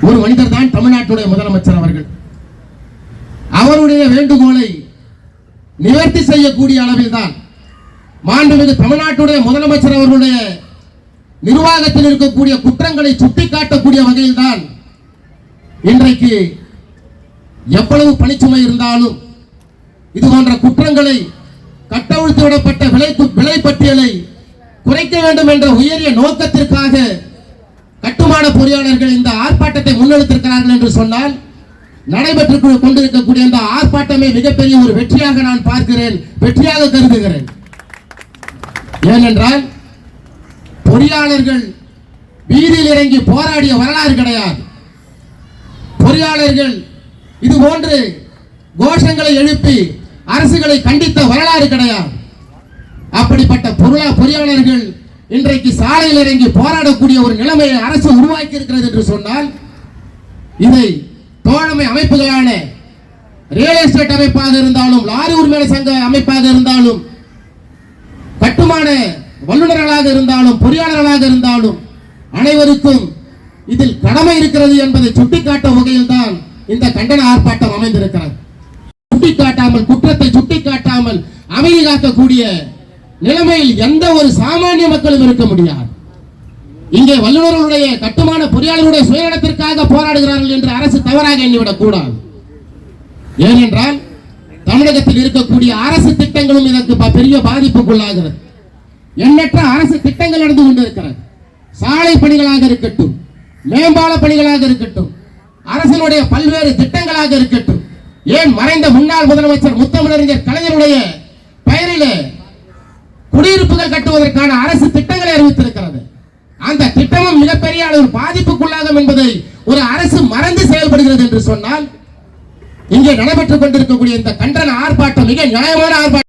ஒரு மனிதர் தான் தமிழ்நாட்டுடைய முதலமைச்சர் அவர்கள். அவருடைய வேண்டுகோளை நிவர்த்தி செய்யக்கூடிய அளவில் தான் மாண்புமிகு தமிழ்நாட்டுடைய முதலமைச்சர் அவர்களுடைய நிர்வாகத்தில் இருக்கக்கூடிய குற்றங்களை சுட்டிக்காட்டக்கூடிய வகையில் தான் இன்றைக்கு எவ்வளவு பணிச்சுமை இருந்தாலும் இது போன்ற குற்றங்களை கட்டவிழ்த்து விடப்பட்ட விலை விலை பட்டியலை குறைக்க வேண்டும் என்ற உயரிய நோக்கத்திற்காக கட்டுமான பொறியாளர்கள் இந்த முன்னெடுத்திருக்கிறார்கள் என்று சொன்னால் நடைபெற்று கொண்டிருக்கக்கூடிய இந்த ஆர்ப்பாட்டமே மிகப்பெரிய ஒரு வெற்றியாக நான் பார்க்கிறேன் வெற்றியாக கருதுகிறேன். ஏனென்றால் பொறியாளர்கள் வீதியில் இறங்கி போராடிய வரலாறு கிடையாது. பொறியாளர்கள் இது போன்று கோஷங்களை எழுப்பி அரசுகளை கண்டித்த வரலாறு கிடையாது. அப்படிப்பட்ட பொருளா பொறியாளர்கள் இன்றைக்கு சாலையில் இறங்கி போராடக்கூடிய ஒரு நிலைமையை அரசு உருவாக்கி இருக்கிறது என்று சொன்னால் இதை தோழமை அமைப்புகளான ரியல் எஸ்டேட் அமைப்பாக இருந்தாலும் லாரி உரிமையாளர் சங்க அமைப்பாக இருந்தாலும் கட்டுமான வல்லுநர்களாக இருந்தாலும் பொறியாளர்களாக இருந்தாலும் அனைவருக்கும் இதில் கடமை இருக்கிறது என்பதை சுட்டிக்காட்டும் வகையில் தான் இந்த கண்டன ஆர்ப்பாட்டம் அமைந்திருக்கிறது. சுட்டிக்காட்டாமல் குற்றத்தை சுட்டிக்காட்டாமல் அமைதி காக்கக்கூடிய நிலைமையில் எந்த ஒரு சாமானிய மக்களும் இருக்க முடியாது. இங்கே வல்லுநர்களுடைய கட்டுமான பொறியாளர்களுடைய சுயநலத்திற்காக போராடுகிறார்கள் என்று அரசு தவறாக எண்ணிவிடக் கூடாது ஏனென்றால் தமிழகத்தில் இருக்கக்கூடிய அரசு திட்டங்களும் இதற்கு ப- பெரிய பாதிப்புக்குள்ளாகிறது. எண்ணற்ற அரசு திட்டங்கள் நடந்து கொண்டிருக்கிறது. சாலை பணிகளாக இருக்கட்டும் மேம்பால பணிகளாக இருக்கட்டும் அரசினுடைய பல்வேறு திட்டங்களாக இருக்கட்டும் ஏன் மறைந்த முன்னாள் முதலமைச்சர் முத்தமிழறிஞர் கலைஞருடைய தொழிலாளர் பாதிப்புக்குள்ளாகும் என்பதை ஒரு அரசு மறந்து செயல்படுகிறது என்று சொன்னால் இங்கே நடைபெற்றுக் கொண்டிருக்கக்கூடிய இந்த கண்டன ஆர்ப்பாட்டம் மிக நியாயமான ஆர்ப்பாட்டம்.